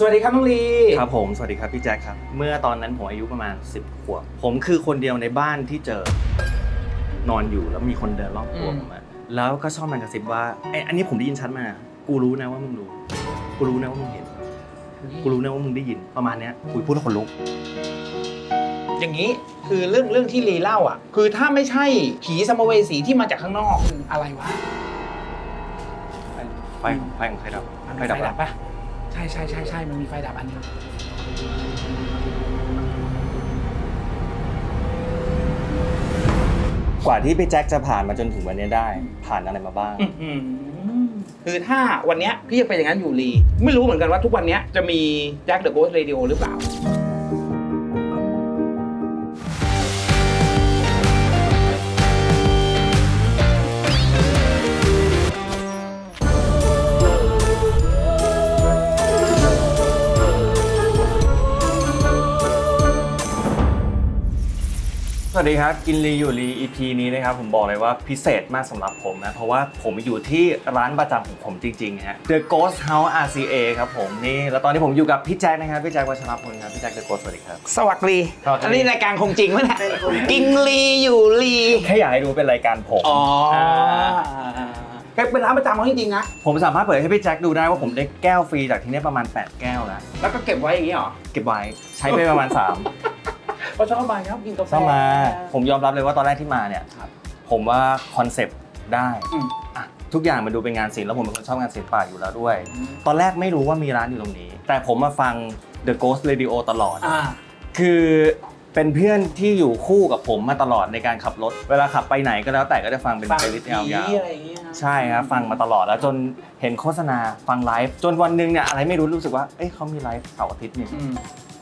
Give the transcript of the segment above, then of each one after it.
สวัสดีครับน้องลีครับผมสวัสดีครับพี่แจ็คครับ เมื่อตอนนั้นผมอายุประมาณ 10ขวบผมคือคนเดียวในบ้านที่เจอนอนอยู่แล้วมีคนเดินรอบตัวผมอะแล้วก็ชอบมันกระซิบว่าไอยอันนี้ผมได้ยินชัดมากูรู้นะว่ามึงรู้กูรู้นะว่ามึงเห็นกูรู้นะว่ามึงได้ยินประมาณเนี้ยคุยพูดแล้วขนลุก อย่างนี้คือเรื่องเรื่องที่ลีเล่าอะ คือถ้าไม่ใช่ผีสัมภเวสีที่มาจากข้างนอกคืออะไรวะไฟของไฟของใครดับมันไฟมีดัไฟบดับปะ ใช่ใช่ใช่ใช่มันมีไฟดับอันนึงกว่าที่พี่แจ็คจะผ่านมาจนถึงวันนี้ได้ ผ่านอะไรมาบ้าง อื้อหือคือถ้าวันเนี้ยพี่ยังเป็นอย่างนั้นอยู่ลี ไม่รู้เหมือนกันว่าทุกวันเนี้ยจะมีแจ็คเดอะโกสเรดิโอหรือเปล่า วัสดีครับ กินรีอยู่รี EP นี้นะครับผมบอกเลยว่าพิเศษมากสำหรับผมนะ เพราะว่าผมอยู่ที่ร้านประจำของผมจริงๆฮะ The Ghost House RCA ครับผมนี่แล้วตอนนี้ผมอยู่กับพี่แจ็คนะครับพี่แจ็ควัชรพลครับพี่แจ็ค The Ghost สวัสดีครับ สวัสดีสวัสดี อันนี้รายการคงจริงไหมเนี่ยกินลีอยู่ลีแค่อยากให้ดูเป็นรายการผมอ๋ออาเป็นร้านประจำเขาจริงๆนะผมสามารถเปิดให้พี่แจ็คดูได้ว่าผมได้แก้วฟรีจากที่นี่ประมาณ 8 แก้วแล้วแล้วก็เก็บไว้อย่างนี้เหรอเก็บไว้ใช้ไปประมาณ 3 ก็ชอบมาครับกินกาแฟ เข้ามา ผมยอมรับเลยว่าตอนแรกที่มาเนี่ยครับผมว่าคอนเซปต์ได้อืม อะทุกอย่างมันดูเป็นงานศิลป์แล้วผมเป็นคนชอบงานศิลปะอยู่แล้วด้วย ตอนแรกไม่รู้ว่ามีร้านอยู่ตรงนี้ แต่ผมมาฟัง The Ghost Radio ตลอด อ่า คือเป็นเพื่อนที่อยู่คู่กับผมมาตลอดในการขับรถ เวลาขับไปไหนก็แล้วแต่ก็จะฟังเป็นฟังเพลย์ลิสต์ผียาวอะไรอย่างเงี้ยๆใช่ครับฟังมาตลอดแล้วจนเห็นโฆษณาฟังไลฟ์จนวันหนึงเนี่ยอะไรไม่รู้รู้สึกว่าเอ้ยเขามีไลฟ์เสาร์อาทิตย์นี่อืม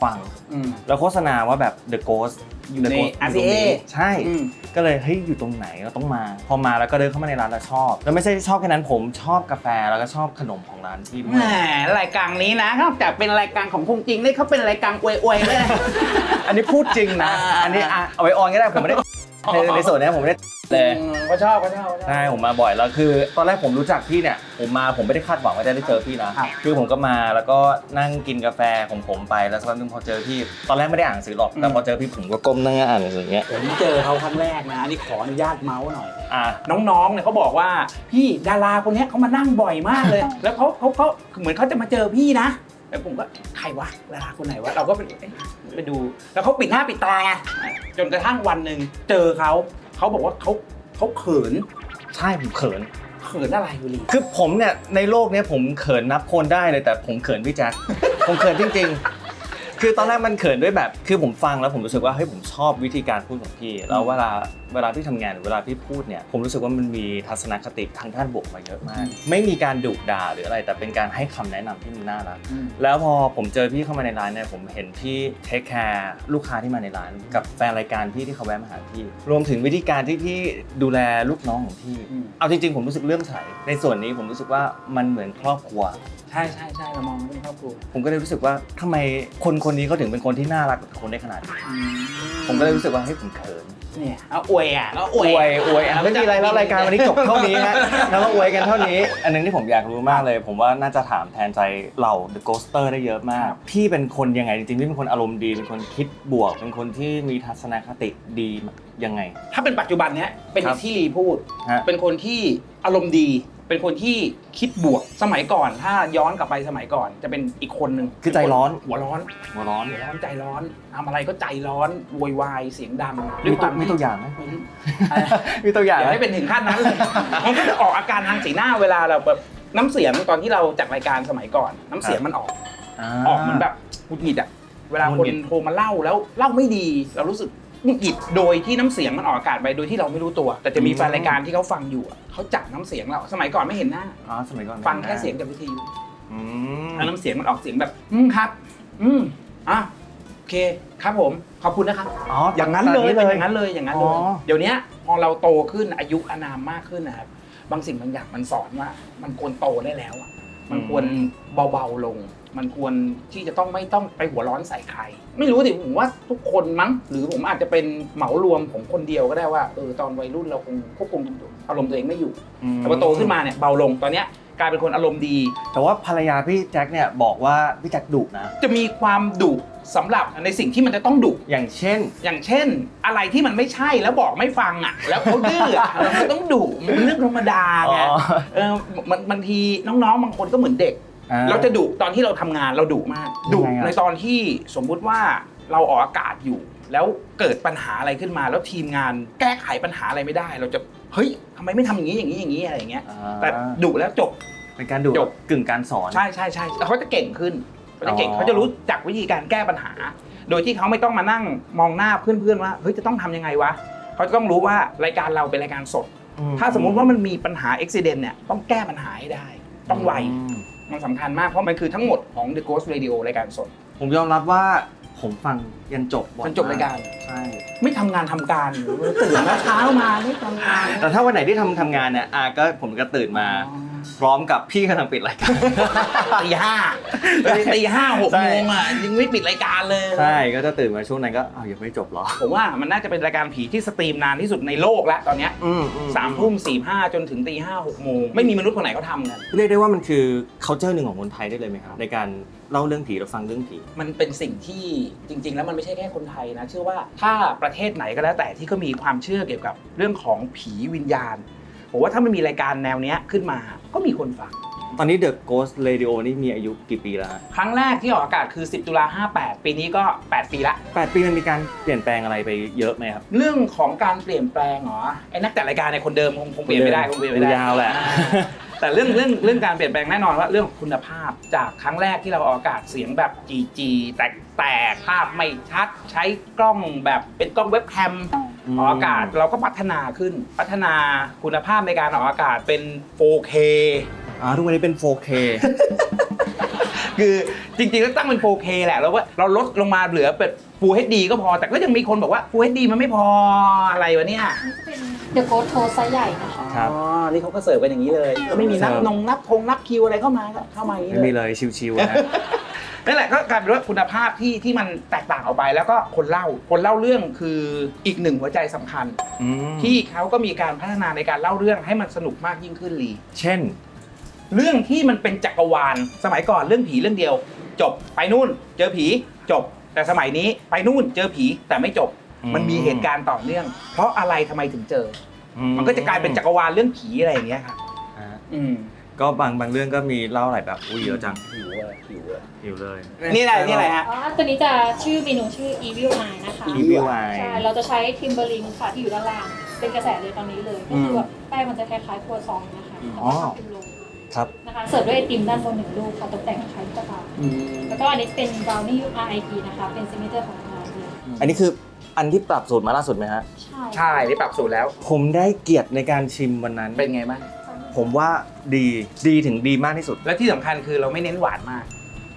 ฟัง อืม แล้วโฆษณาว่าแบบ The Ghost อยู่ใน The Ghost อยู่ตรง RCA นี้ใช่ อืม ก็เลยเฮ้ยอยู่ตรงไหนเราต้องมา พอมาแล้วก็เดินเข้ามาในร้านแล้วชอบ แล้วไม่ใช่ชอบแค่นั้นผมชอบกาแฟแล้วก็ชอบขนมของร้านที่ด้วแหมยรายการนี้นะนอกจากเป็นรายการของคงจริงนี่เขาเป็นรายการอวยๆเลยนะ อันนี้พูดจริงนะ อ่า อันนี้อะเอาไว้ออนก็ได้ผมไม่ได้ ในในส่วนเนี้ยผมไม่ได้เลยอืมก็ชอบก็ชอบก็ชอบ ใช่ผมมาบ่อยแล้วคือ ตอนแรกผมรู้จักพี่เนี่ย ผมมาผมไม่ได้คาดหวังว่าจะได้เจอพี่นะ ครับ คือผมก็มาแล้วก็นั่งกินกาแฟของผมไปแล้วสักพักหนึงพอเจอพี่ ตอนแรกไม่ได้อ่านหนังสือหรอกแต่พอเจอพี่ผมก็ก้มนั่งอ่านหนังสืออย่างเงี้ยผมเจอเขาครั้งแรกนะอันนี้ขออนุญาตเมาส์หน่อย อะ น้องๆเนี่ยเขาบอกว่าพี่ดาราคนเนี้ยเขามานั่งบ่อยมากเลย แล้วเขาเขาเขาเหมือนเขาจะมาเจอพี่นะ แล้วผมก็ใครวะดาราคนไหนวะเราก็ไปเอ๊ะไปดู แล้วเขาปิดหน้าปิดตาไงจนกระทั่งวันหนึ่งเจอเขาเขาบอกว่าเขาเขาเขินใช่ผมเขิน เขินอะไรอยู่ลีคือผมเนี่ยในโลกเนี้ยผมเขินนับคนได้เลยแต่ผมเขินพี่แจ๊ค ผมเขินจริง ๆ คือตอนแรกมันเขินด้วยแบบ คือผมฟังแล้วผมรู้สึกว่าเฮ้ยผมชอบวิธีการพูดของพี่แล้วเวลาเวลาพี่ทำงานหรือเวลาพี่พูดเนี่ยผมรู้สึกว่ามันมีทัศนคติทางด้านบวกมาเยอะมาก ไม่มีการดุด่าหรืออะไร แต่เป็นการให้คำแนะนำที่มันน่ารักแล้วพอผมเจอพี่เข้ามาในร้านเนี่ยผมเห็นพี่เทคแคร์ลูกค้าที่มาในร้าน กับแฟนรายการพี่ที่เขาแวะมาหาพี่ รวมถึงวิธีการที่พี่ดูแลลูกน้องของพี่อืมเอาจริงๆ ผมรู้สึกเลื่อมใสในส่วนนี้ผมรู้สึกว่ามันเหมือนครอบครัวใช่ใช่ใช่เรามองเป็นครอบครัวผมก็เลยรู้สึกว่าทำไมคนคนนี้เขาถึงเป็นคนที่น่ารักกับคนได้ขนาดนี้ผมก็เลยรู้สึกว่าเฮ้ยผมเขิน เนี่ยเอาอวยอะแล้วออวย วยอวยอะไม่มีอะไรแล้วรายการวันนี้จบเท่านี้ฮะแล้วก็อวยกันเท่านี้ อันหนึงที่ผมอยากรู้มากเลย ผมว่าน่าจะถามแทนใจเหล่า The Ghoster ได้เยอะมาก พี่เป็นคนยังไงจริงๆพี่เป็นคนอารมณ์ดี เป็นคนคิดบวก เป็นคนที่มีทัศนคติดียังไง ถ้าเป็นปัจจุบันเนี้ยเป็นครับที่ลีพูด ฮะ เป็นคนที่อารมณ์ดี เป็นคนที่คิดบวกสมัยก่อน ถ้าย้อนกลับไปสมัยก่อน จะเป็นอีกคนหนึ่งคือใจร้อน หัวร้อนหัวร้อนหัวร้อนใจร้อนทำอะไรก็ใจร้อนโวยวายเสียงดังมีตัวที่มีตัวอย่างไหมไม่รู้มีตัวอย่างอย่าไหมให้เป็นถึงขั้นนั้นเลยมันก็จะออกอาการทางสีหน้าเวลาเราแบบน้ำเสียงตอนที่เราจัดรายการสมัยก่อน น้ำเสียงมันออกออกเหมือนแบบหงุดหงิดอะเวลาหงุคดนหงิดโทรมาเล่าแล้วเล่าไม่ดีเรารู้สึก หงุดหงิดโดยที่น้ำเสียงมันออกอากาศไปโดยที่เราไม่รู้ตัว แต่จะมีแฟนรายการที่เขาฟังอยู่อะเขาจับน้ำเสียงเราสมัยก่อนไม่เห็นหน้าอ๋อสมัยก่อนฟังแค่เสียงจากวิทยุอืมแล้วน้ำเสียงมันออกเสียงแบบ อืมครับ อืมอะโอเคครับผมขอบคุณนะครับอ๋อออย่างนั้นเลยเลเป็นยอย่างนั้นเลยอย่างนั้นเลยอ๋อเดี๋ยวเนี้ยพอเราโตขึ้นอายุอานามมากขึ้นนะครับบางสิ่งบางอย่างมันสอนว่า มันควรโตได้แล้วอะมันควรเบาๆลง มันควรที่จะต้องไม่ต้องไปหัวร้อนใส่ใคร ไม่รู้สิผมว่าทุกคนมั้ง หรือผมอาจจะเป็นเหมารวมของคนเดียวก็ได้ว่าเออตอนวัยรุ่นเราคงควบคุมอารมณ์ตัวเองไม่อยู่แต่พอโตขึ้นมาเนี่ยเบาลงตอนเนี้ยกลายเป็นคนอารมณ์ดี แต่ว่าภรรยาพี่แจ็คเนี่ยบอกว่าพี่แจ็คดุนะ จะมีความดุสำหรับในสิ่งที่มันจะต้องดุอย่างเช่น อย่างเช่น อะไรที่มันไม่ใช่แล้วบอกไม่ฟังอะ แล้วเขาดื้ออะเราก็ต้องดุมันเป็นเรื่องธรรมดาไงอ๋อเออมันบางทีน้องๆบางคนก็เหมือนเด็ก อ่เราจะดุตอนที่เราทำงานเราดุมากดุยังไงอะ ในตอนที่สมมุติว่าเราออกอากาศอยู่ แล้วเกิดปัญหาอะไรขึ้นมา แล้วทีมงานแก้ไขปัญหาอะไรไม่ได้ เราจะเฮ้ยทำไมไม่ทำอย่างนี้อย่างนี้อย่างนี้อะไรอย่างเงี้ยอ่าแต่ดุแล้วจบ เป็นการดุจบ กึ่งการสอน ใช่ใช่ใช่แล้วเขาจะเก่งขึ้นเขาจะเก่งอ๋อ เขาจะรู้จักวิธีการแก้ปัญหา โดยที่เขาไม่ต้องมานั่งมองหน้าเพื่อนๆว่าเฮ้ยจะต้องทำยังไงวะเขาจะต้องรู้ว่ารายการเราเป็นรายการสดอืถ้าสมมุติว่ามันมีปัญหาอุบิเหตุเนี่ยต้องแก้ปัญหาให้ได้ ต้องไวอืม มันสำคัญมากเพราะมันคือทั้งหมดของ The Ghost Radio รายการสด ผมยอมรับว่าผมฟังยันจบบ่อยจนจบรายการ ใช่ ไม่ทำงานทำการตื่นมาเช้ามาไม่ทำงาน แต่ถ้าวันไหนที่ทำทำงานเนี่ยอาก็ผมก็ตื่นมา พร้อมกับพี่กำลังปิดรายการ ตีห้าตีห้าหกใช่ โมงอะยังไม่ปิดรายการเลย ใช่ก็จะตื่นมาช่วงนั้นก็อ้าวยังไม่จบเหรอ ผมว่ามันน่าจะเป็นรายการผีที่สตรีมนานที่สุดในโลกแล้วตอนเนี้ยอืมอืสามทุ่มสี่ห้าจนถึงตีห้าหกโมงไม่มีมนุษย์คนไหนเขาทำกัน เรียกได้ว่ามันคือ culture หนึ่งของคนไทยได้เลยไหมครับ ในการเล่าเรื่องผีและฟังเรื่องผี มันเป็นสิ่งที่จริง ๆ แล้วมันไม่ใช่แค่คนไทยนะ เชื่อว่าถ้าประเทศไหนก็แล้วแต่ที่ก็มีความเชื่อเกี่ยวกับเรื่องของผีวิญญาณ ผมว่าถ้ามันมีรายการแนวเนี้ยขึ้นมาก็มีคนฟัง ตอนนี้ The Ghost Radio นี่มีอายุกี่ปีแล้วฮะครั้งแรกที่ออกอากาศคือ 10 ตุลา58 ปีนี้ก็ 8 ปีละ แปดปีมันมีการเปลี่ยนแปลงอะไรไปเยอะไหมครับ เรื่องของการเปลี่ยนแปลงเหรอไอ้นักจัดรายการในยคนเดิมคงคงเปลี่ยนไม่ได้คงเปลี่ยนไม่ได้ ยาวแหละ แต่เรื่องเรื่องเรื่องการเปลี่ยนแปลงแน่นอนว่าเรื่องของคุณภาพจากครั้งแรกที่เราออกอากาศเสียงแบบ GG แตกแตกภาพไม่ชัดใช้กล้องแบบเป็นกล้องเว็บแคมอืมออกอากาศเราก็พัฒนาขึ้นพัฒนาคุณภาพในการออกอากาศเป็น 4K อ่าทุกวันนี้เป็น 4K คือจริงๆแล้วตั้งเป็น 4K แหละแล้วว่าเราลดลงมาเหลือเป็น Full HD ก็พอแต่ก็ยังมีคนบอกว่า Full HD มันไม่พออะไรวะเนี่ย นี่จะเป็น เดอะโกสโทไซส์ใหญ่นะคะครับอ๋อ นี่เขาก็เสิร์ฟกันอย่างนี้เลย ก็ไม่มีนับเสิร์ฟ นงนับพงนับคิวอะไรเข้ามาก็เข้ามาอย่างนี้ไม่มีเลย เลยชิวๆนะ นั่นแหละก็กลายเป็นว่าคุณภาพที่ที่มันแตกต่างออกไปแล้วก็คนเล่าคนเล่าเรื่องคืออีกหนึ่งหัวใจสำคัญ อืมที่เขาก็มีการพัฒนาในการเล่าเรื่องให้มันสนุกมากยิ่งขึ้นลีเช่น เรื่องที่มันเป็นจักรวาลสมัยก่อนเรื่องผีเรื่องเดียว จบไปนู่น เจอผีจบ แต่สมัยนี้ไปนู่นเจอผีแต่ไม่จบอื มมันมีเหตุการณ์ต่อเนื่อง เพราะอะไรทำไมถึงเจอ มันก็จะกลายเป็นจักรวาลเรื่องผีอะไรอย่างเงี้ยครับอ่าอืมก็บางบางเรื่องก็มีเล่าหลายแบบอุ้ยเยอะจังหิวอะหิวอะหิวเลย นี่อะไรนี่อะไรฮะ อ๋อตัวนี้จะชื่อเมนูชื่อ Evil Eye นะคะ อีวิวไอ ใช่ เราจะใช้ทิมเบอร์ลิงค่ะ ที่อยู่ด้านล่าง เป็นกระแสเลยตอนนี้เลยก็คือแบบแป้งมันจะคล้ายๆครัวซองนะคะแล้วก็ทำเป็นโรลครับ นะคะ เสิร์ฟด้วยไอติมด้านบนหนึ่งลูกค่ะตกแต่งคล้ายๆตุ๊กตาแล้วก็อันนี้เป็นบราวนี่ RIP นะคะ เป็นซิกเนเจอร์ของทางร้านเลยอันนี้คือ อันที่ปรับสูตรมาล่าสุดไหมฮะใช่ใช่นี่ปรับสูตรแล้ว ผมได้เกียรติในการชิมวันนั้น เป็นไงบ้างผมว่าดี ดีถึงดีมากที่สุด และที่สำคัญคือเราไม่เน้นหวานมาก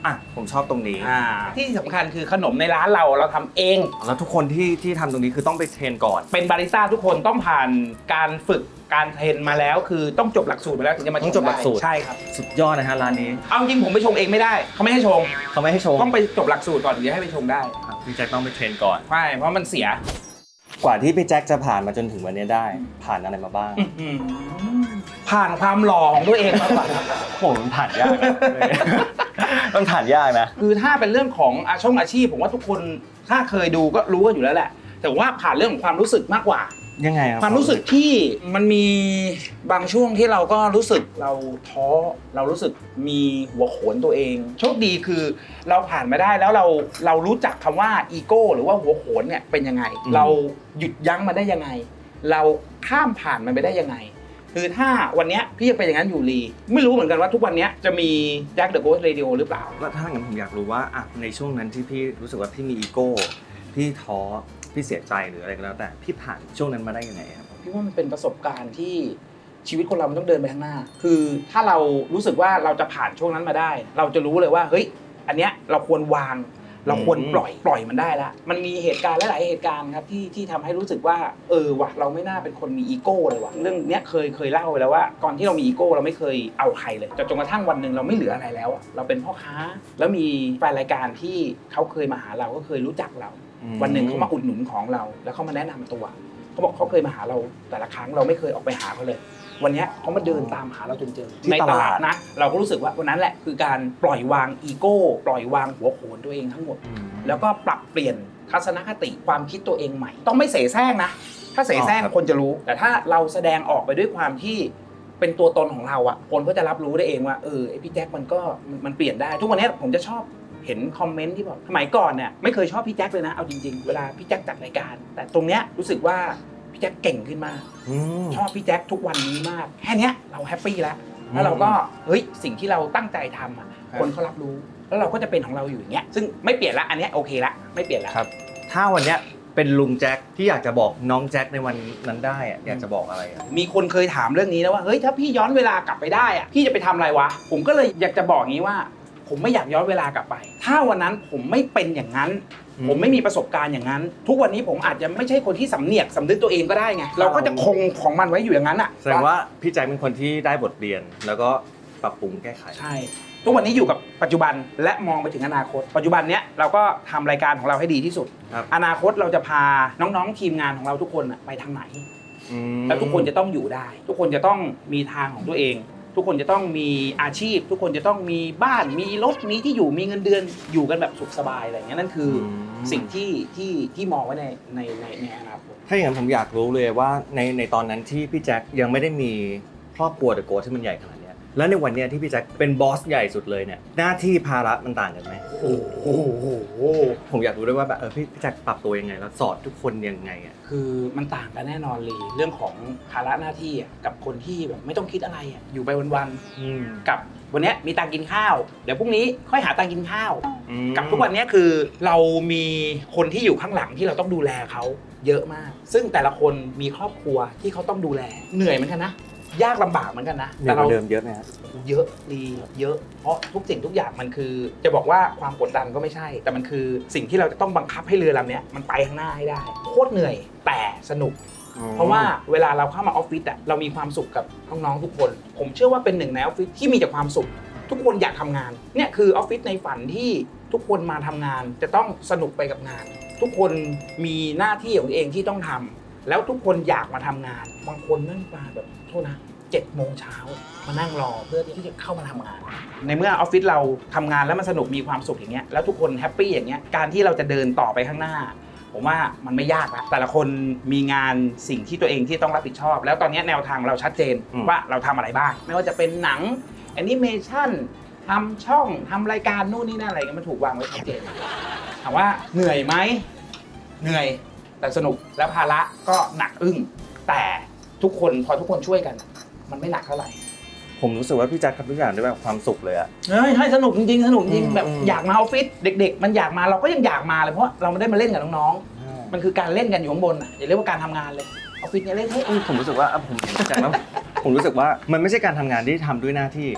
อะผมชอบตรงนี้ อ่าที่สำคัญคือขนมในร้านเราเราทำเอง แล้วทุกคนที่ที่ทำตรงนี้คือต้องไปเทรนก่อน เป็นบาริสต้าทุกคนต้องผ่านการฝึกการเทรนมาแล้ว คือต้องจบหลักสูตรมาแล้วถึงจะมาต้องจบหลักสูตร ได้ใช่ครับ สุดยอดนะฮะร้านนี้เอาจริงผมไปชงเองไม่ได้เขาไม่ให้ชง เขาไม่ให้โชว์ต้องไปจบหลักสูตรก่อนถึงจะให้ไปชงได้ครับพี่แจ็คต้องไปเทรนก่อน ใช่เพราะมันเสียกว่าที่พี่แจ็คจะผ่านมาจนถึงวันนี้ได้ ผ่านอะไรมาบ้างอื้อหือผ่านความหล่อของตัวเองมาก่อนผมมันผ่านยากนะ ต้องผ่านยากนะ คือถ้าเป็นเรื่องของอาชงอาชีพ ผมว่าทุกคนถ้าเคยดูก็รู้กันอยู่แล้วแหละ แต่ว่าผ่านเรื่องของความรู้สึกมากกว่า ยังไงครับความรู้สึกที่มันมีบางช่วงที่เราก็รู้สึกเราท้อเรารู้สึกมีหัวโขนตัวเอง โชคดีคือเราผ่านมาได้แล้วเราเรารู้จักคำว่าอีโก้หรือว่าหัวโขนเนี่ยเป็นยังไง เราหยุดยั้งมันได้ยังไง เราข้ามผ่านมันไปได้ยังไง คือถ้าวันเนี้ยพี่ยังเป็นอย่างนั้นอยู่ลีไม่รู้เหมือนกันว่าทุกวันเนี้ยจะมีแจ็คเดอะโกสเรดิโอหรือเปล่า แล้วถ้าอย่างนั้นผมอยากรู้ว่าอะในช่วงนั้นที่พี่รู้สึกว่าพี่มีอีโก้พี่ท้อพี่เสียใจหรืออะไรก็แล้วแต่พี่ผ่านช่วงนั้นมาได้ยังไงครับ พี่ว่ามันเป็นประสบการณ์ที่ชีวิตคนเรามันต้องเดินไปข้างหน้า คือถ้าเรารู้สึกว่าเราจะผ่านช่วงนั้นมาได้ เราจะรู้เลยว่าเฮ้ยอันเนี้ยเราควรวาง เราควรปล่อยปล่อยมันได้ละมันมีเหตุการณ์หลายๆเหตุการณ์ครับที่ที่ทำให้รู้สึกว่า เออว่ะเราไม่น่าเป็นคนมีอีโก้เลยว่ะเรื่องเนี้ยเคยเคยเล่าไปแล้วว่าก่อนที่เรามีอีโก้เราไม่เคยเอาใครเลยจนจนกระทั่งวันหนึ่งเราไม่เหลืออะไรแล้วอะเราเป็นพ่อค้า แล้วมีแฟนรายการที่เขาเคยมาหาเราก็เคยรู้จักเรา วันหนึ่งเขามาอุดหนุนของเรา แล้วเขามาแนะนำตัวเขาบอกเขาเคยมาหาเราแต่ละครั้งเราไม่เคยออกไปหาเขาเลย วันเนี้ยเขามาเดินตามหาเราจนเจอที่ในตตลาลาดดนะ เราก็รู้สึกว่าวันนั้นแหละคือการปล่อยวางอีโก้ ปล่อยวางหัวโขนตัวเองทั้งหมด แล้วก็ปรับเปลี่ยนทัศนคติความคิดตัวเองใหม่ ต้องไม่เสแสร้งนะ ถ้าเสแสร้งอ๋อครับคนจะรู้ แต่ถ้าเราแสดงออกไปด้วยความที่เป็นตัวตนของเราอะคนก็จะรับรู้ได้เองว่าเออไอพี่แจ็คมันก็มันมันเปลี่ยนได้ ทุกวันนี้ผมจะชอบเห็นคอมเมนต์ที่บอกสมัยก่อนเนี่ยไม่เคยชอบพี่แจ็คเลยนะเอาจริงๆ เวลาพี่แจ็คจัดรายการ แต่ตรงเนี้ยรู้สึกว่า พี่แจ็คเก่งขึ้นมากอืม ชอบพี่แจ็คทุกวันนี้มาก แค่เนี้ยเราแฮปปี้แล้วอืมแล้วเราก็เฮ้ยสิ่งที่เราตั้งใจทำอะครับ คนเขารับรู้ แล้วเราก็จะเป็นของเราอยู่อย่างเงี้ยซึ่งไม่เปลี่ยนละอันเนี้ยโอเคละไม่เปลี่ยนละครับ ถ้าวันเนี้ยเป็นลุงแจ็คที่อยากจะบอกน้องแจ็คในวันนั้นได้อะอยากจะบอกอะไรอะ มีคนเคยถามเรื่องนี้นะว่าเฮ้ยถ้าพี่ย้อนเวลากลับไปได้อะพี่จะไปทำอะไรวะ ผมก็เลยอยากจะบอกอย่างนี้ว่า ผมไม่อยากย้อนเวลากลับไป ถ้าวันนั้นผมไม่เป็นอย่างนั้นผมไม่มีประสบการณ์อย่างนั้น ทุกวันนี้ผมอาจจะไม่ใช่คนที่สำเนียกสำนึกตัวเองก็ได้ไง เราก็จะคงของมันไว้อยู่อย่างนั้นอะแสดงว่าพี่แจ็คเป็นคนที่ได้บทเรียน แล้วก็ปรับปรุงแก้ไข ใช่ ทุกวันนี้อยู่กับปัจจุบันและมองไปถึงอนาคต ปัจจุบันเนี้ยเราก็ทำรายการของเราให้ดีที่สุด ครับ อนาคตเราจะพาน้องๆทีมงานของเราทุกคนน่ะไปทางไหน อืม แล้วทุกคนจะต้องอยู่ได้ ทุกคนจะต้องมีทางของตัวเอง ทุกคนจะต้องมีอาชีพ ทุกคนจะต้องมีบ้านมีรถมีที่อยู่มีเงินเดือนอยู่กันแบบสุขสบายอะไรอย่างเงี้ยนั่นคืออม สิ่งที่ที่ที่มองไว้ในในในในอนาคต ถ้าอย่างนั้นผมอยากรู้เลยว่าในในตอนนั้นที่พี่แจ็คยังไม่ได้มีครอบครัวเดอะโกที่มันใหญ่ขนาดเนี้ย แล้วในวันเนี้ยที่พี่แจ็คเป็นบอสใหญ่สุดเลยเนี่ยหน้าที่ภาระมันต่างกันไหมโอ้โหผมอยากรู้ด้วยว่าแบบเออพี่พี่แจ็คปรับตัวยังไง แล้วสอนทุกคนยังไงอะคือมันต่างกันแน่นอนเลยเรื่องของภาระหน้าที่อะกับคนที่แบบไม่ต้องคิดอะไรอะอยู่ไปวันๆกับวันเนี้ยมีตังค์กินข้าว เดี๋ยวพรุ่งนี้ค่อยหาตังค์กินข้าวกับทุกวันเนี้ยคือเรามีคนที่อยู่ข้างหลังที่เราต้องดูแลเขาเยอะมาก ซึ่งแต่ละคนมีครอบครัวที่เขาต้องดูแลเหนื่อยเหมือนกันนะ ยากลำบากเหมือนกันนะเหนื่อยกว่าเดิมเยอะไหมครับ เยอะดีเยอะ เพราะทุกสิ่งทุกอย่างมันคือ จะบอกว่าความกดดันก็ไม่ใช่ แต่มันคือสิ่งที่เราจะต้องบังคับให้เรือลำเนี้ยมันไปข้างหน้าให้ได้ โคตรเหนื่อยแต่สนุก เพราะว่าเวลาเราเข้ามาออฟฟิศอะเรามีความสุขกับน้องๆทุกคน ผมเชื่อว่าเป็นหนึ่งในออฟฟิศที่มีแต่ความสุข ทุกคนอยากทำงานเนี่ยคือออฟฟิศในฝันที่ทุกคนมาทำงานจะต้องสนุกไปกับงาน ทุกคนมีหน้าที่ของตัวเองที่ต้องทำ แล้วทุกคนอยากมาทำงาน บางคนนั่งมาแบบโทษนะเจ็ดโมงเช้ามานั่งรอเพื่อที่จะเข้ามาทำงาน ในเมื่อออฟฟิศเราทำงานแล้วมันสนุกมีความสุขอย่างเงี้ยแล้วทุกคนแฮปปี้อย่างเงี้ยการที่เราจะเดินต่อไปข้างหน้า ผมว่ามันไม่ยากละแต่ละคนมีงานสิ่งที่ตัวเองที่ต้องรับผิดชอบ แล้วตอนนี้แนวทางเราชัดเจนอืมว่าเราทำอะไรบ้าง ไม่ว่าจะเป็นหนังแอนิเมชันทำช่องทำรายการนู่นนี่นั่นอะไรก็มันถูกวางไว้ชัดเจนถามว่าเหนื่อยไหมเหนื่อย แต่สนุกแล้วภาระก็หนักอึ้งแต่ทุกคนพอทุกคนช่วยกัน มันไม่หนักเท่าไหร่ผมรู้สึกว่าพี่แจ็คทำทุกอย่างด้วยแบบความสุขเลยอะเฮ้ยให้สนุกจริงๆสนุกจริงอืมแบบอืมอยากมาออฟฟิศเด็ก ๆ มันอยากมาเราก็ยังอยากมาเลยเพราะเราไม่ได้มาเล่นกับน้องๆมันคือการเล่นกันอยู่ข้างบนอะอย่าเรียกว่าการทำงานเลยออฟฟิศเนี่ยเล่นเฮ้ยเอ้ยผมรู้สึกว่าอะผมเห็นจากแล้วผมรู้สึกว่ามันไม่ใช่การทำงานที่ทำด้วยหน้าที่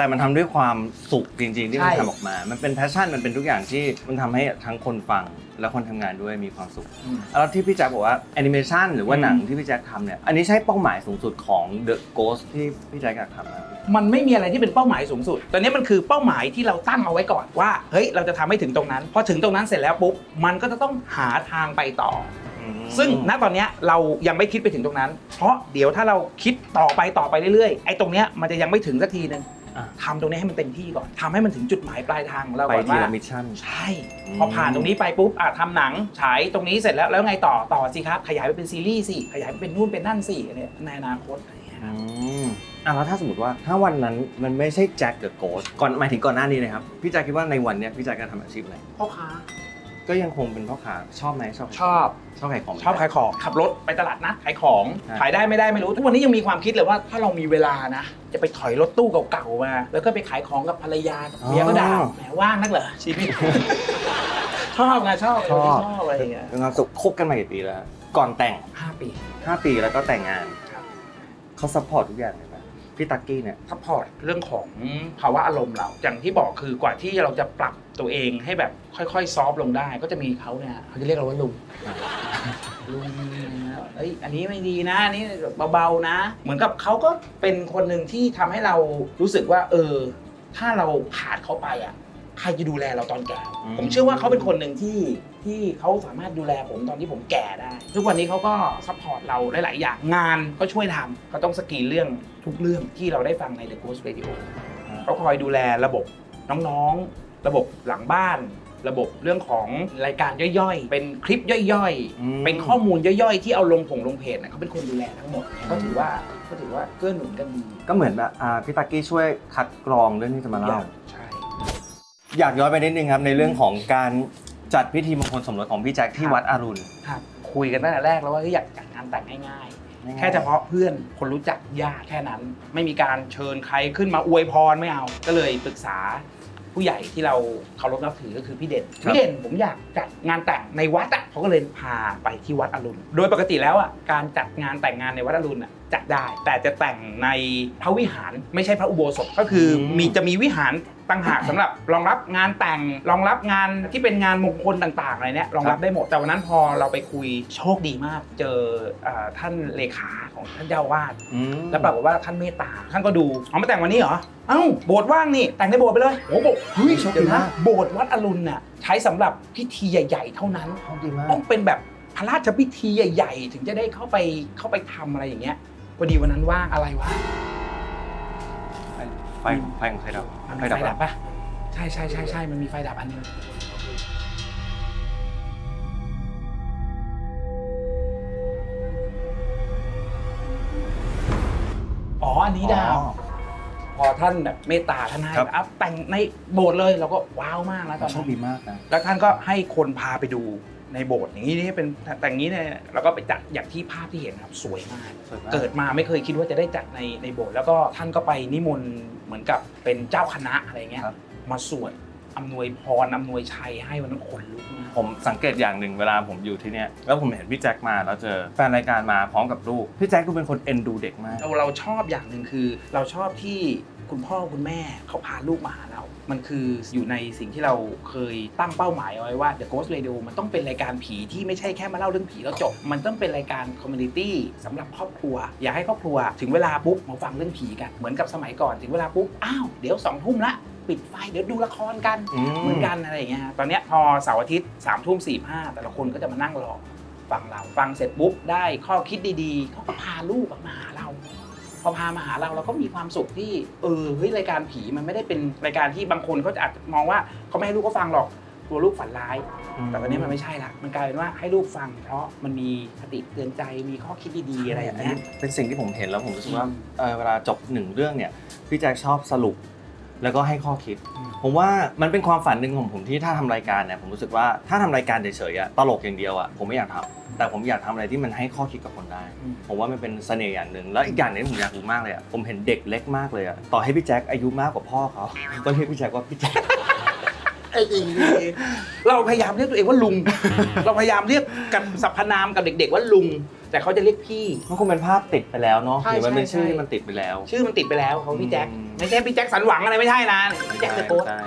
แต่มันทำด้วยความสุขจริง ๆ ที่มันใช่ ทำออกมา มันเป็นแพชชั่นมันเป็นทุกอย่างที่มันทำให้ทั้งคนฟังและคนทำงานด้วยมีความสุขแล้วที่พี่แจ็คบอกว่าแอนิเมชันหรือว่าหนังอืมที่พี่แจ็คทำเนี่ย อันนี้ใช่เป้าหมายสูงสุดของ The Ghost ที่พี่แจ็คอยากทำนะมันไม่มีอะไรที่เป็นเป้าหมายสูงสุด ตอนนี้มันคือเป้าหมายที่เราตั้งเอาไว้ก่อนว่า เฮ้ย เราจะทำให้ถึงตรงนั้น พอถึงตรงนั้นเสร็จแล้วปุ๊บ มันก็จะต้องหาทางไปต่อ ซึ่งณตอนเนี้ยเรายังไม่คิดไปถึงตรงนั้น เพราะเดี๋ยวถ้าเราคิดต่อไปต่อไปเรื่อยๆ ไอ้ตรงเนี้ยมันจะยังไม่ถึงสักทีนึงอะ ทำตรงนี้ให้มันเต็มที่ก่อนทำให้มันถึงจุดหมายปลายทางของเราไปก่อนทีว่า ละมิชชั่น ใช่ อืมพอผ่านตรงนี้ไปปุ๊บอะทำหนังฉายตรงนี้เสร็จแล้วแล้วไงต่อต่อสิครับ ขยายไปเป็นซีรีส์สิ ขยายไปเป็นนู่นเป็นนั่นสิอะไรในอนาคตอะไรอย่างเงี้ยอืมอะแล้วถ้าสมมติว่าถ้าวันนั้นมันไม่ใช่แจ็คเดอะโกสก่อนหมายถึงก่อนหน้านี้นะครับ พี่แจ็คคิดว่าในวันเนี้ยพี่แจ็คจะทำอาชีพอะไรพ่อค้า ก็ยังคงเป็นพ่อค้าชอบไหมชอบชอบ ชอบขายของไหม ชอบขายของขับรถไปตลาดนัดขายของฮะขายได้ไม่ได้ไม่รู้ ทุกวันนี้ยังมีความคิดเลยว่าถ้าเรามีเวลานะ จะไปถอยรถตู้เก่าๆมา แล้วก็ไปขายของกับภรรยากับเมียก็ด่าแหมว่างนักเหรอชีวิต ชอบไงชอบชอบชอบอะไรอย่างเงี้ยเป็นความสุขคบกันมากี่ปีแล้วฮะก่อนแต่งห้าปี 5 ปีแล้วก็แต่งงาน ครับ เขาซัพพอร์ตทุกอย่างเลยนะ พี่ตักกี้เนี่ยซัพพอร์ตเรื่องของภาวะอารมณ์เรา อย่างที่บอกคือกว่าที่เราจะปรับตัวเองให้แบบค่อยๆ ซอฟต์ลงได้ ก็จะมีเขาเนี่ยเขาจะเรียกเราว่าลุงลุงนะเอ้ยอันนี้ไม่ดีนะอันนี้เบาๆนะ เหมือนกับเขาก็เป็นคนหนึ่งที่ทำให้เรารู้สึกว่า เออ ถ้าเราขาดเขาไปอะ ใครจะดูแลเราตอนแก่ อืม ผมเชื่อว่าเขาเป็นคนหนึ่งที่ที่เขาสามารถดูแลผมตอนที่ผมแก่ได้ ทุกวันนี้เขาก็ซัพพอร์ตเราหลาย ๆ อย่าง งานก็ช่วยทำก็ต้องสกรีนเรื่องทุกเรื่องที่เราได้ฟังใน The Ghost Radio เขาคอยดูแลระบบน้องๆ ระบบหลังบ้าน ระบบเรื่องของรายการย่อยๆ เป็นคลิปย่อยอืม ๆ เป็นข้อมูลย่อยๆ ที่เอาลงผงลงเพจนะเขาเป็นคนดูแลทั้งหมดก็ถือว่าก็ถือว่าเกื้อหนุนกันดีก็เหมือนแบบอ่าพี่ตักกี้ช่วยคัดกรองเรื่องที่จะมาเล่าใช่ อยากย้อนไปนิดนึงครับในเรื่องของการจัดพิธีมงคลสมรสของพี่แจ็คที่วัดอรุณ ครับคุยกันตั้งแต่แรกแล้วว่าเฮ้ยอยากจัดงานแต่งง่ายๆ แค่เฉพาะเพื่อนคนรู้จักญาติแค่นั้น ไม่มีการเชิญใครขึ้นมาอวยพรไม่เอา ก็เลยปรึกษาผู้ใหญ่ที่เราเคารพนับถือก็คือพี่เด่นครับพี่เด่นผมอยากจัดงานแต่งในวัดอะเขาก็เลยพาไปที่วัดอรุณ โดยปกติแล้วอะการจัดงานแต่งงานในวัดอรุณอะจัดได้ แต่จะแต่งในพระวิหารไม่ใช่พระอุโบสถก็คืออม มีจะมีวิหาร ต่างหากสำหรับรองรับงานแต่งรองรับงานที่เป็นงานมงคลต่างๆอะไรเนี้ยรองรับได้หมดแต่วันนั้นพอเราไปคุยโชคดีมาก เจอเอ่อท่านเลขาของท่านเจ้าอาวาด อืมแล้วปรากฏว่าท่านเมตตาท่านก็ดูเอามาแต่งวันนี้เหรอ เอ้าโบสถ์ว่างนี่ แต่งในโบสถ์ไปเลยโอ้โหบอกเฮ้ยโชคดีเดี๋ยวนะมากโบสถ์วัดอรุณน่ะใช้สำหรับพิธีใหญ่ ๆ เท่านั้น โชคดีมาก ต้องเป็นแบบพระราชพิธีใหญ่ ๆ ถึงจะได้เข้าไปเข้าไปทำอะไรอย่างเงี้ยพอดีวันนั้นว่างอะไรวะ ไฟไฟของใครดับมันไฟมีดับไฟดับปะใช่ใช่ใช่ใช่มันมีไฟดับอันนึงอ๋ออันนี้ดาว พอท่านแบบเมตตาท่านให้ครับแบบอะแต่งในโบสถ์เลยเราก็ว้าวมากแล้วตอนโชนั้คนดีมากนะ แล้วท่านก็ให้คนพาไปดู ในโบสถ์อย่างนี้นี่เป็นแต่งนี้เนี่ยเราก็ไปจัดอย่างที่ภาพที่เห็นครับสวยมาก สวยมาก เกิดมาไม่เคยคิดว่าจะได้จัดในในโบสถ์แล้วก็ท่านก็ไปนิมนต์เหมือนกับเป็นเจ้าคณะอะไรเงี้ยครับ มาสวดอำนวยพรอำนวยชัยให้วันนั้นขนลุกมาก ผมสังเกตอย่างหนึ่งเวลาผมอยู่ที่เนี่ยแล้วผมเห็นพี่แจ็คมาแล้วเจอแฟนรายการมาพร้อมกับลูกพี่แจ็คดูเป็นคนเอ็นดูเด็กมาก เราเราชอบอย่างหนึ่งคือ เราชอบที่ คุณพ่อคุณแม่เขาพาลูกมาหาเรา มันคืออยู่ในสิ่งที่เราเคยตั้งเป้าหมายเอาไว้ว่า The Ghost Radio มันต้องเป็นรายการผีที่ไม่ใช่แค่มาเล่าเรื่องผีแล้วจบ มันต้องเป็นรายการคอมมูนิตี้สำหรับครอบครัว อยากให้ครอบครัว ถึงเวลาปุ๊บมาฟังเรื่องผีกันเหมือนกับสมัยก่อนถึงเวลาปุ๊บอ้าวเดี๋ยวสองทุ่มละปิดไฟเดี๋ยวดูละครกันอืม เหมือนกันอะไรอย่างเงี้ยฮะตอนเนี้ยพอเสาร์อาทิตย์สามทุ่มสี่ห้าแต่ละคนก็จะมานั่งรอฟังเราฟังเสร็จปุ๊บได้ข้อคิดดีๆเขาก็พาลูกมาหาเรา พอพามาหาเราเราก็มีความสุขที่เออเฮ้ยรายการผีมันไม่ได้เป็นรายการที่บางคนเขาจะอาจจะมองว่าเขาไม่ให้ลูกเขาฟังหรอกกลัวลูกฝันร้าย แต่ตอนนี้มันไม่ใช่ละมันกลายเป็นว่าให้ลูกฟัง เพราะมันมีคติเตือนใจมีข้อคิดดีๆอะไรอย่างเงี้ยเป็นสิ่งที่ผมเห็นแล้วผมรู้สึกว่าอืมเออเวลาจบหนึ่งเรื่องเนี่ยพี่แจ็คชอบสรุปแล้วก็ให้ข้อคิดอืมผมว่ามันเป็นความฝันหนึ่งของผมที่ถ้าทำรายการเนี่ยผมรู้สึกว่าถ้าทำรายการเฉยๆอะตลกอย่างเดียวอะผมไม่อยากทำ แต่ผมอยากทำอะไรที่มันให้ข้อคิดกับคนได้ อืม ผมว่ามันเป็นเสน่ห์อย่างหนึ่ง แล้วอีกอย่างหนึงที่ผมอยากรู้มากเลยอะผมเห็นเด็กเล็กมากเลยอะต่อให้พี่แจ็คอายุมากกว่าพ่อเขา ก็เรียกพี่แจ็คว่าพี่แจ็ค ไอ้จริงเราพยายามเรียกตัวเองว่าลุง เราพยายามเรียกกับสรรพนามกับเด็ก ๆ ว่าลุง แต่เขาจะเรียกพี่ มันคงเป็นภาพติดไปแล้วเนาะใช่หรือมันเป็นใช่ ชื่อใช่ที่มันติดไปแล้ว ชื่อมันติดไปแล้วเขาพี่แจ็คอืม ไม่ใช่พี่แจ็คสันหวังอะไรไม่ใช่นะพี่แจ็คเดอะโกสใช่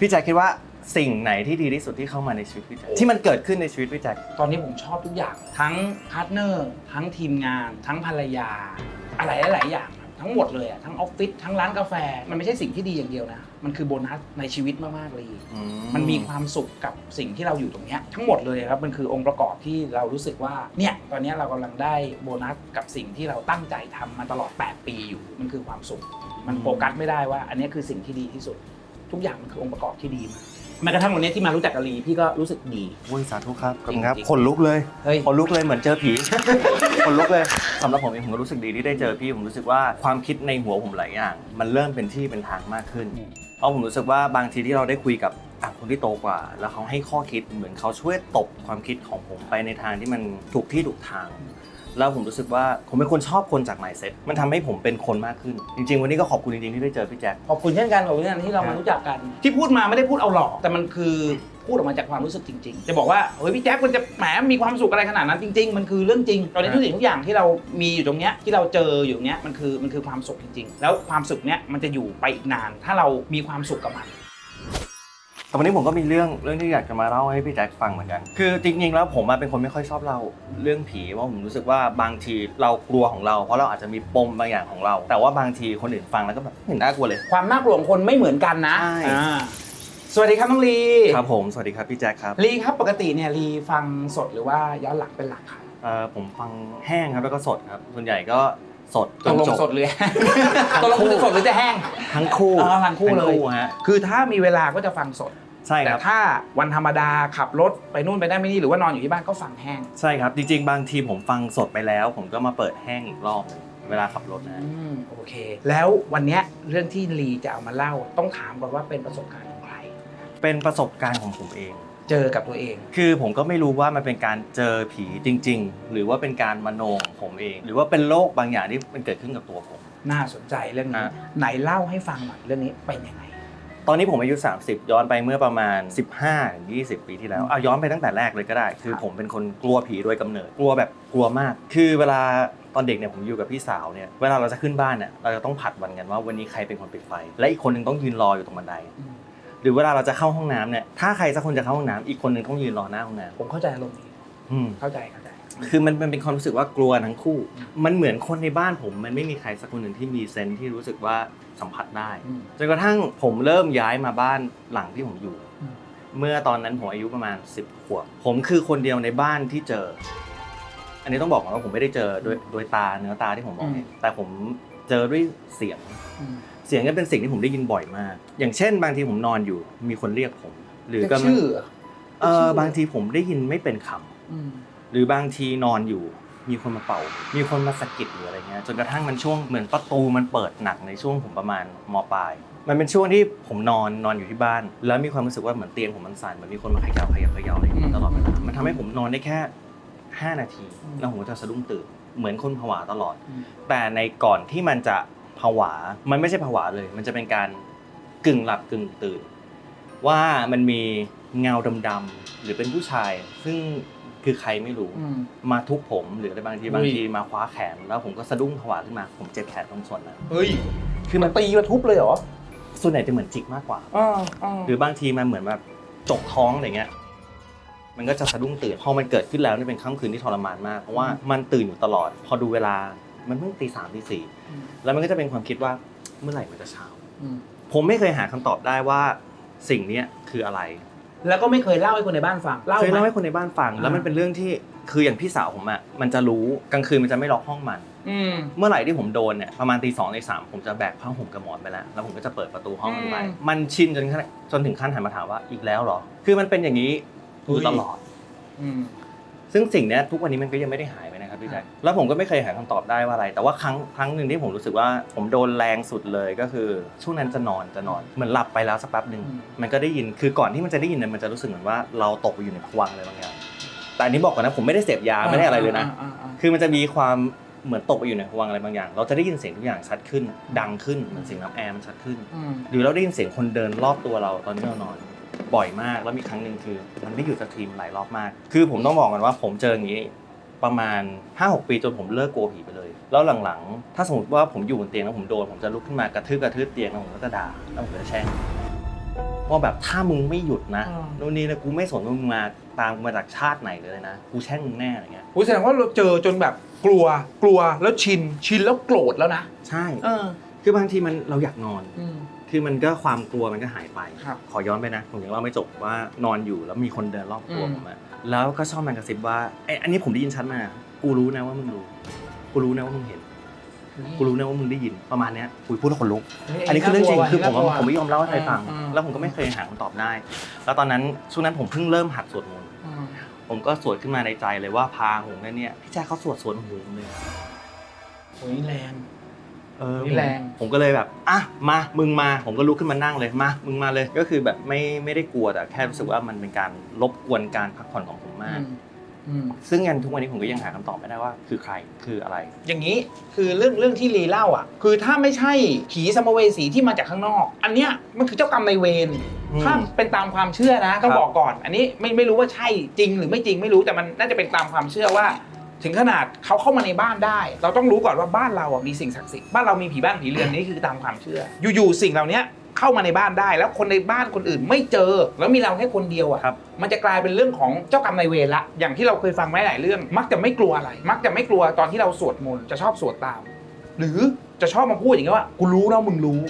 พี่แจ็คคิดว่า สิ่งไหนที่ดีที่สุดที่เข้ามาในชีวิตพี่แจ็คที่มันเกิดขึ้นในชีวิตพี่แจ็คตอนนี้ผมชอบทุกอย่าง ทั้งพาร์ทเนอร์ทั้งทีมงาน ทั้งภรรยา อะไรหลายๆอย่างครับทั้งหมดเลยอะทั้งออฟฟิศทั้งร้านกาแฟ มันไม่ใช่สิ่งที่ดีอย่างเดียวนะ มันคือโบนัสในชีวิตมากๆเลยมันมีความสุขกับสิ่งที่เราอยู่ตรงเนี้ยทั้งหมดเลยครับมันคือองค์ประกอบที่เรารู้สึกว่าเนี่ยตอนเนี้ยเรากำลังได้โบนัสกับสิ่งที่เราตั้งใจทำมาตลอด 8 ปีอยู่ มันคือความสุข มันโฟกัสไม่ได้ว่า อันเนี้ยคือสิ่งที่ดีที่สุด ทุกอย่างมันคือองค์ประกอบที่ดีมาก แม้กระทั่งวันนี้ที่มารู้จักกะลีพี่ก็รู้สึกดีโอ้ยสาธุครับขอบคุณครับขนลุกเลยเฮ้ย ขนลุกเลยเหมือนเจอผี ขนลุกเลยสำหรับผมเองผมก็รู้สึกดีที่ได้เจอพี่ ผมรู้สึกว่าความคิดในหัวผมหลายอย่าง มันเริ่มเป็นที่เป็นทางมากขึ้นอืมเพราะผมรู้สึกว่าบางทีที่เราได้คุยกับอะคนที่โตกว่า แล้วเขาให้ข้อคิดเหมือนเขาช่วยตบความคิดของผมไปในทางที่มันถูกที่ถูกทาง แล้วผมรู้สึกว่าผมเป็นคนชอบคนจาก mindset มันทำให้ผมเป็นคนมากขึ้น จริง ๆ วันนี้ก็ขอบคุณจริงๆที่ได้เจอพี่แจ็ค ขอบคุณเช่นกันขอบคุณเช่นกันที่เราครัมาบรู้จักกัน ที่พูดมาไม่ได้พูดเอาหลอก แต่มันคือพูดออกมาจากความรู้สึกจริง ๆ จะบอกว่าเฮ้ยพี่แจ๊คมันจะแหมมีความสุขอะไรขนาดนั้นจริง ๆ มันคือเรื่องจริงตอนนี้ทุกสิ่งทุกอย่างที่เรามีอยู่ตรงเนี้ยที่เราเจออยู่เนี้ยมันคือมันคือความสุขจริง ๆ แล้วความสุขเนี้ยมันจะอยู่ไปอีกนาน ถ้าเรามีความสุขกับมัน แต่วันนี้ผมก็มีเรื่องเรื่องที่อยากจะมาเล่าให้พี่แจ็คฟังเหมือนกัน คือจริงๆแล้วผมอะเป็นคนไม่ค่อยชอบเล่าเรื่องผีเพราะผมรู้สึกว่าบางทีเรากลัวของเรา เพราะเราอาจจะมีปมบางอย่างของเรา แต่ว่าบางทีคนอื่นฟังแล้วก็แบบไม่เห็นน่ากลัวเลย ความน่ากลัวของคนไม่เหมือนกันนะใช่ อ่าสวัสดีครับน้องลีครับผมสวัสดีครับพี่แจ็คครับลีครับปกติเนี่ยลีฟังสดหรือว่าย้อนหลังเป็นหลักครับ เอ่อผมฟังแห้งครับแล้วก็สดครับส่วนใหญ่ก็ สดจตนกลงจบ สดหรือ ตกลงจะสดหรือจะแห้งทั้งคู่อ๋อทั้งคู่เลยฮะคือถ้ามีเวลาก็จะฟังสด ใช่คแต่รับ ถ้าวันธรรมดาขับรถไปนู่นไปได้ไม่นี่หรือว่านอนอยู่ที่บ้านก็ฟังแห้งใช่ครับ จริงๆ บางทีผมฟังสดไปแล้ว ผมก็มาเปิดแห้งอีกรอบหนึ่งเวลาขับรถนะอืมโอเค แล้ววันเนี้ยเรื่องที่ลีจะเอามาเล่าต้องถามก่อนว่าเป็นประสบการณ์ของใครเป็นประสบการณ์ของผมเอง เจอกับตัวเอง คือผมก็ไม่รู้ว่ามันเป็นการเจอผีจริง ๆ หรือว่าเป็นการมโนของผมเอง หรือว่าเป็นโรคบางอย่างที่มันเกิดขึ้นกับตัวผม น่าสนใจเรื่องนี้ฮะไหนเล่าให้ฟังหน่อยเรื่องนี้เป็นยังไง ตอนนี้ผมอายุ 30 ย้อนไปเมื่อประมาณ 15-20 ปีที่แล้วเอาย้อนไปตั้งแต่แรกเลยก็ได้ คือครับผมเป็นคนกลัวผีโดยกำเนิด กลัวแบบกลัวมาก คือเวลาตอนเด็กเนี่ยผมอยู่กับพี่สาวเนี่ยเวลาเราจะขึ้นบ้านเนี่ยเราจะต้องผัดวันกันว่าวันนี้ใครเป็นคนปิดไฟ และอีกคนหนึงต้องยืนรออยู่ตรงบันไดอืม หรือเวลาเราจะเข้าห้องน้ำเนี่ยถ้าใครสักคนจะเข้าห้องน้ำอีกคนหนึงต้องยืนรอหน้าห้องน้ผมเข้าใจอารมณ์นี้ำอืม เข้าใจเข้าใจ คือมันมันเป็นความรู้สึกว่ากลัวทั้งคู่ อืม มันเหมือนคนในบ้านผม มันไม่มีใครสักคนหนึ่งที่มีเซนส์ที่รู้สึกว่าสัมผัสได้ อืม จนกระทั่งผมเริ่มย้ายมาบ้านหลังที่ผมอยู่ อืม เมื่อตอนนั้นผมอายุประมาณ 10ขวบ ผมคือคนเดียวในบ้านที่เจอ อันนี้ต้องบอกก่อนว่าผมไม่ได้เจอโดยโดยตาเนื้อตาที่ผมมองเห็นแต่ผมเจอด้วยเสียง อืม เสียงก็เป็นสิ่งที่ผมได้ยินบ่อยมาก อย่างเช่น บางทีผมนอนอยู่มีคนเรียกผม หรือเรียกก็ชื่อเหรอเอชื่ออบางทีผมได้ยินไม่เป็นคำอืมหรือบางทีนอนอยู่ มีคนมาเป่า มีคนมาสะกิดหรืออะไรเงี้ยจนกระทั่งมันช่วงเหมือนประตูมันเปิดหนักในช่วงผมประมาณมปลาย มันเป็นช่วงที่ผมนอนนอนอยู่ที่บ้าน แล้วมีความรู้สึกว่าเหมือนเตียงผมมันสั่นเหมือนมีคนมาเขย่าเขย่าเขย่าอะไรอย่างเงี้ยตลอดเวลามันทำให้ผมนอนได้แค่5นาทีแล้วผมก็จะสะดุ้งตื่นเหมือนคนผวาตลอดอืมแต่ในก่อนที่มันจะผ วา มันไม่ใช่ผวาเลย มันจะเป็นการกึ่งหลับกึ่งตื่น ว่ามันมีเงาดำๆหรือเป็นผู้ชาย ซึ่งคือใครไม่รู้อืมมาทุบผม หรืออะไรบางทีอุ้ยบางทีมาคว้าแขน แล้วผมก็สะดุ้งผวาขึ้นมา ผมเจ็บแขนตรงส่วนนั้นเฮ้ย คือมันตีมาทุบเลยเหรอ ส่วนใหญ่จะเหมือนจิกมากกว่าอ่าอ่าหรือบางทีมันเหมือนแบบจกท้องอะไรเงี้ยมันก็จะสะดุ้งตื่น พอมันเกิดขึ้นแล้วนี่เป็นค่ำคืนที่ทรมานมาก เพราะว่ามันตื่นอยู่ตลอด พอดูเวลา มันเพิ่งตีสามตีสี่อืมแล้วมันก็จะเป็นความคิดว่าเมื่อไหร่มันจะเช้าอืมผมไม่เคยหาคำตอบได้ว่าสิ่งเนี้ยคืออะไร แล้วก็ไม่เคยเล่าให้คนในบ้านฟังเล่าเคยไหมเล่าให้คนในบ้านฟัง แล้วอ่ามัมันเป็นเรื่องที่คืออย่างพี่สาวผมอะมันจะรู้กลางคืนมันจะไม่ล็อกห้องมันอืมเมื่อไหร่ที่ผมโดนเนี่ยประมาณตีสองตีสามผมจะแบกผ้าห่มกับหมอนไปแล้วแล้วผมก็จะเปิดประตูห้องมันไปอืมมันชินจนขั้นจนถึงขั้นหันมาถามว่าอีกแล้วเหรอ คือมันเป็นอย่างนี้อยู่ตลอดอืมซึ่งสิ่งเนี้ยทุกวันนี้มันก็ยังไม่ได้หายไปนะ ครับพี่แจ๊คแล้วผมก็ไม่เคยหาคำตอบได้ว่าอะไร แต่ว่าครั้งครั้งหนึ่งที่ผมรู้สึกว่าผมโดนแรงสุดเลยก็คือช่วงนั้นจะนอนจะนอนเหมือนหลับไปแล้วสักแป๊บหนึ่งอืมมันก็ได้ยินคือก่อนที่มันจะได้ยินเนี่ยมันจะรู้สึกเหมือนว่าเราตกไปอยู่ในภวังค์อะไรบางอย่างแต่อันนี้บอกก่อนนะผมไม่ได้เสพยาไม่ได้อะไรเลยนะาอ่าอ่าคือมันจะมีความเหมือนตกไปอยู่ในภวังค์อะไรบางอย่าง เราจะได้ยินเสียงทุกอย่างชัดขึ้น ดังขึ้นเหมือนเสียงน้ำแอร์มันชัดขึ้นอืมหรือเราได้ยินเสียงคนเดินรอบตัวเราตอนที่เรานอน บ่อยมากแล้วมีครั้งหนึ่งคือ มันไม่หยุดสักทีมหลายรอบมาก คือผมต้องบอกกันว่าผมเจออย่างนี้ ประมาณ 5-6 ปีจนผมเลิกกลัวผีไปเลย แล้วหลังๆ ถ้าสมมติว่าผมอยู่บนเตียงแล้วผมโดน ผมจะลุกขึ้นมากระทืบกระทืบเตียงแล้วผมก็จะด่าแล้วผมก็จะแช่งว่าแบบถ้ามึงไม่หยุดนะนู่นนี่นะกูไม่สนว่ามึงมาตามกูมาจากชาติไหนเลยนะกูแช่งมึงแน่อะไรเงี้ยโอ้ยแสดงว่าเราเจอจนแบบกลัวกลัวแล้วชินชินแล้วโกรธแล้วนะใช่ เออคือบางทีมันเราอยากนอน อืม คือมันก็ความกลัวมันก็หายไป ครับขอย้อนไปนะ ผมยังเล่าไม่จบว่านอนอยู่แล้วมีคนเดินรอบตัวอืม ผมอะ แล้วก็ชอบมันกระซิบว่าไอ้อันนี้ผมได้ยินชัดมากกูรู้นะว่ามึงรู้ กูรู้นะว่ามึงเห็น กูรู้นะว่ามึงได้ยินประมาณเนี้ยคุยพูดแล้วขนลุก อันนี้คือเรื่องจริงคือผมว่าผมไม่ยอมเล่าให้ใครฟังอืมแล้วผมก็ไม่เคยหาคำตอบได้ แล้วตอนนั้นช่วงนั้นผมเพิ่งเริ่มหัดสวดมนต์อืมผมก็สวดขึ้นมาในใจเลยว่าพาหงนั่นเนี่ยพี่แจ๊คเขาสวดสวนหูผมเลยโอ้ยแรง เออนี่แรง ผมผมก็เลยแบบอะมามึงมาผมก็ลุกขึ้นมานั่งเลยมามึงมาเลยก็คือแบบไม่ไม่ได้กลัวแต่แค่รู้สึกว่ามันเป็นการรบกวนการพักผ่อนของผมมากอืมอืม ซึ่งยันทุกวันนี้ผมก็ยังหาคำตอบไม่ได้ว่า คือใครคืออะไร อย่างนี้คือเรื่องเรื่องที่ลีเล่าอะ คือถ้าไม่ใช่ผีสัมภเวสีที่มาจากข้างนอก อันเนี้ยมันคือเจ้ากรรมนายเวรอืมถ้าเป็นตามความเชื่อนะต้องครับ บอกก่อน อันนี้ไม่ไม่รู้ว่าใช่จริงหรือไม่จริงไม่รู้แต่มันน่าจะเป็นตามความเชื่อว่า ถึงขนาดเขาเข้ามาในบ้านได้ เราต้องรู้ก่อนว่าบ้านเราอะมีสิ่งศักดิ์สิทธิ์บ้านเรามีผีบ้านผีเรือนนี่คือตามความเชื่อ อยู่ๆสิ่งเหล่านี้เข้ามาในบ้านได้ แล้วคนในบ้านคนอื่นไม่เจอ แล้วมีเราแค่คนเดียวอะครับมันจะกลายเป็นเรื่องของเจ้ากรรมนายเวรละอย่างที่เราเคยฟังไว้หลายเรื่อง มักจะไม่กลัวอะไร มักจะไม่กลัวตอนที่เราสวดมนต์จะชอบสวดตาม หรือจะชอบมาพูดอย่างนี้ว่ากูรู้แล้วมึงรู้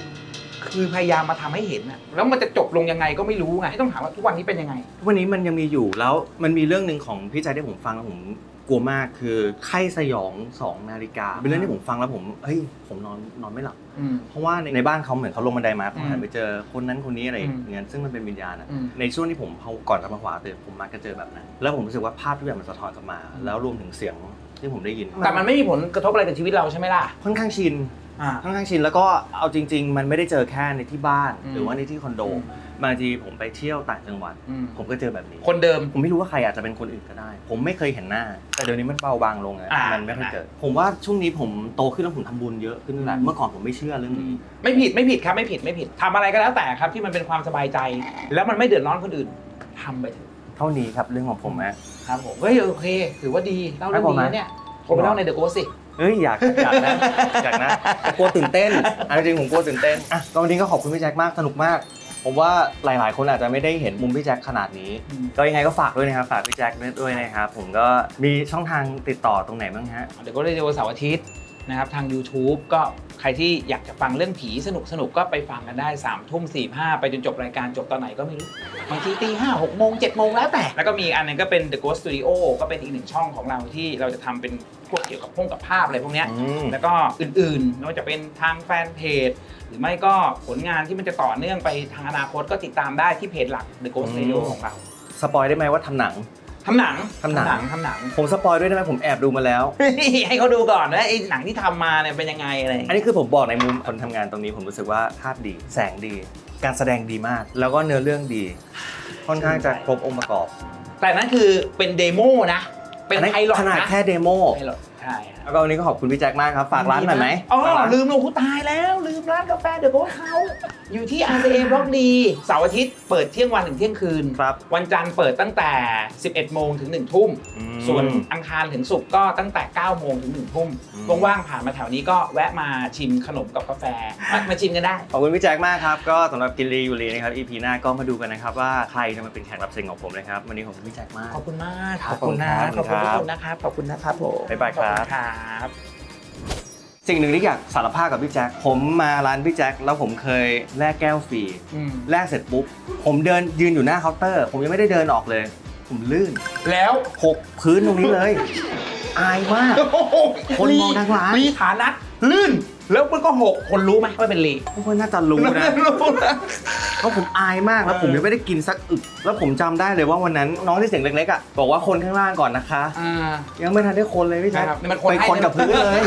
คือพยายามมาทำให้เห็นน่ะแล้วมันจะจบลงยังไงก็ไม่รู้ไงต้องถามว่าทุกวันนี้เป็นยังไงวันนี้มันยังมีอยู่แล้วมันมีเรื่องหนึ่งของพี่ใจที่ผมฟังแล้วผม กลัวมากคือไข้สยองสองนาฬิกา เป็นเรื่องที่ผมฟังแล้วผมเฮ้ยผมนอนนอนไม่หลับ อืม เพราะว่าในในบ้านเขาเหมือนเขาลงบันไดมาผมอืมหันไปเจอคนนั้นคนนี้อะไรอืมอย่างเงี้ยซึ่งมันเป็นวิญญาณอะอืมในช่วงที่ผมเขาก่อนจะมาขวาตื่นผมมักจะเจอแบบนั้นแล้วผมรู้สึกว่าภาพทุกอย่างมันสะท้อนกลับมาแล้วรวมถึงเสียงที่ผมได้ยินแต่มันไม่มีผลกระทบอะไรกับชีวิตเราใช่ไหมล่ะ ค่อนข้างชิน อ่า ค่อนข้างชินแล้วก็เอาจริง ๆ มันไม่ได้เจอแค่ในที่บ้าน อืมหรือว่าในที่คอนโดอืม บางทีผมไปเที่ยวต่างจังหวัด อืมผมก็เจอแบบนี้ คนเดิม ผมไม่รู้ว่าใครอาจจะเป็นคนอื่นก็ได้ ผมไม่เคยเห็นหน้า แต่เดี๋ยวนี้มันเบาบางลงอะอ่ามัมันไม่ค่อยเกิด ผมว่าช่วงนี้ผมโตขึ้นแล้วผมทำบุญเยอะขึ้นด้วยแหละอืม เมื่อก่อนผมไม่เชื่อเรื่องนี้ ไม่ผิดไม่ผิดครับไม่ผิดไม่ผิดทำอะไรก็แล้วแต่ครับที่มันเป็นความสบายใจ แล้วมันไม่เดือดร้อนคนอื่นทำไปเถอะเท่านี้ครับเรื่องของผมนะ ครับผมเฮ้ยโอเค ถือว่าดีเล่าเรื่องครับผมดีนะนะเนี่ยผมไปเล่าในเดอะโกสิ เอ้ยอยากอยากนะอยากนะแต่กลัวตื่นเต้นเอันจริงๆผมกลัวตื่นเต้นอะก็วันนี้ก็ขอบคุณพี่แจ็คมากสนุกมาก ผมว่าหลาย ๆ คนอาจจะไม่ได้เห็นมุมพี่แจ็คขนาดนี้ ก็ยังไงก็ฝากด้วยนะครับฝากพี่แจ็คด้วยนะครับผมก็มีช่องทางติดต่อตรงไหนบ้างฮะเดี๋ยวก็เลยเจอเสาร์อาทิตย์นะครับทาง YouTube ก็ใครที่อยากจะฟังเรื่องผีสนุกสนุกๆก็ไปฟังกันได้3ามทุ่มสี่ห้าไปจนจบรายการจบตอนไหนก็ไม่รู้บางทีตีห้าหกโมงเจ็ดโมงแล้วแต่ แล้วก็มีอันหนึงก็เป็น The Ghost Studio ก็เป็นอีกหนึ่งช่องของเราที่เราจะทำเป็น พวกเกี่ยวกับพงกับภาพอะไรพวกเนี้ยอืม แล้วก็อื่นๆไม่ว่าจะเป็นทางแฟนเพจ หรือไม่ก็ผลงานที่มันจะต่อเนื่องไปทางอนาคตก็ติดตามได้ที่เพจหลัก The Ghost Studio ของเราสปอยได้ไหมว่าทำหนัง ทำหนังทำหนัง ทำหนัง ผมสปอยด้วยได้ไหมผมแอบดูมาแล้ว ให้เขาดูก่อนว่าไอ้หนังที่ทำมาเนี่ยเป็นยังไงอะไรอย่างอันเงี้ยนี้คือผมบอกในมุมคนทำงานตรงนี้ผมรู้สึกว่าภาพดี แสงดี การแสดงดีมาก แล้วก็เนื้อเรื่องดี ค่อนข้างจะครบองค์ประกอบ แต่นั่นคือเป็นเดโมนะ เป็นอัไพลอตขนาดนะแค่เดโมไพลอต ใช่ครับแล้วก็วันนี้ก็ขอบคุณพี่แจ็คมากครับ ฝากร้านหน่อยไหมอ๋อฝากร้านลืมโอ้โหตายแล้ว ลืมร้านกาแฟเดอะโกสเขาอยู่ที่ RCA บล็อกดีเสาร์อาทิตย์เปิดเที่ยงวันถึงเที่ยงคืน ครับ วันจันทร์เปิดตั้งแต่ 11 โมงถึง 1 ทุ่ม อืม ส่วนอังคารถึงศุกร์ก็ตั้งแต่ 9 โมงถึง 1 ทุ่มอืมว่างๆผ่านมาแถวนี้ก็แวะมาชิมขนมกับกาแฟ มามาชิมกันได้ ขอบคุณพี่แจ็คมากครับ ก็สำหรับกินรียูรีนะครับ EP หน้าก็มาดูกันนะครับว่าใครจะมาเป็นแขกรับเชิญของผมนะครับ วันนี้ขอบคุณพี่แจ็คมาก ขอบคุณมากครับขอบคุณนะ ขขออบบคุคุณคทุรับกคนนะครับ ขอบคุณนะครับผม บ๊ายบายครับขอณครับสิ่งหนึ่งที่อยากสารภาพกับพี่แจ็คผมมาร้านพี่แจ็คแล้วผมเคยแลกแก้วฟรีอืมแลกเสร็จปุ๊บผมเดินยืนอยู่หน้าเคาน์เตอร์ ผมยังไม่ได้เดินออกเลย ผมลื่นแล้วหกพื้นตรงนี้เลย อายมาก คนมองทางร้านลีฐานัท ลื่นแล้วมันก็หกคนรู้ไหมว่าเป็นลีทุกคนน่าจะรู้นะ รู้นะ เพราะผมอายมากแล้วผมยังไม่ได้กินสักอึก แล้วผมจำได้เลยว่าวันนั้นน้องที่เสียงเล็กๆอะบอกว่าคนข้างล่างก่อนนะคะ อ่า ยังไม่ทันได้คนเลยพี่แจ๊คใช่ครับนี่มันคน ไปให้คนกับพื้นเลย